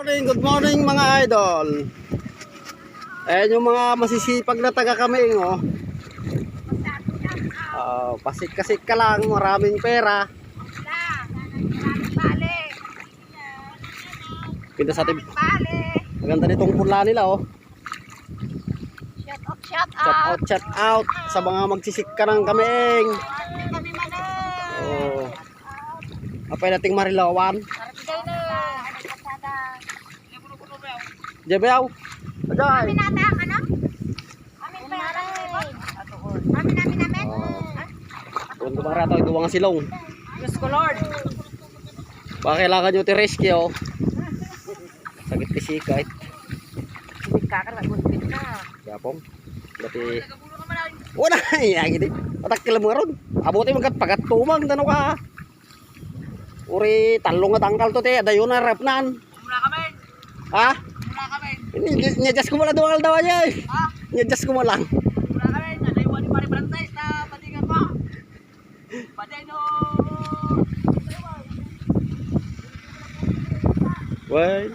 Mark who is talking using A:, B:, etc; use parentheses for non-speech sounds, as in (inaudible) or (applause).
A: morning, good morning mga idol. Ayan yung mga masisipag na taga kami, oh. Oh, pasik-kasik ka lang, maraming pera. Pinta sa
B: bale.
A: maganda nitong pula nila, oh.
B: Shout out, shout out.
A: out, chat out sa mga magsisik ka ng kaming. Oh. Apay nating marilawan.
B: Parang na.
A: Jebeaw. Ajay.
B: Kami nata, ano? Amin pa yan. Amin namin namin.
A: Kung tumara to, ito mga silong.
B: Diyos ko Lord.
A: Baka kailangan nyo ti-rescue, oh. Sakit pisikay.
B: Hindi ka ka, nagulpit ka.
A: Yapong. Dati... Wala! (laughs) Yan, gini. Patak kila mo ron. Abuti magat pagat tumang. Tano ka. Uri, talong at angkal to, te. Dayo na rep nan.
B: Mula kami.
A: Ha?
B: Mula kami.
A: Nyadjas ko mo lang duwal daw eh.
B: Ha?
A: Nyadjas ko lang.
B: Mula kami. Nadaywan ni Pari Brantes na patingan mo. Paday no.
A: Well,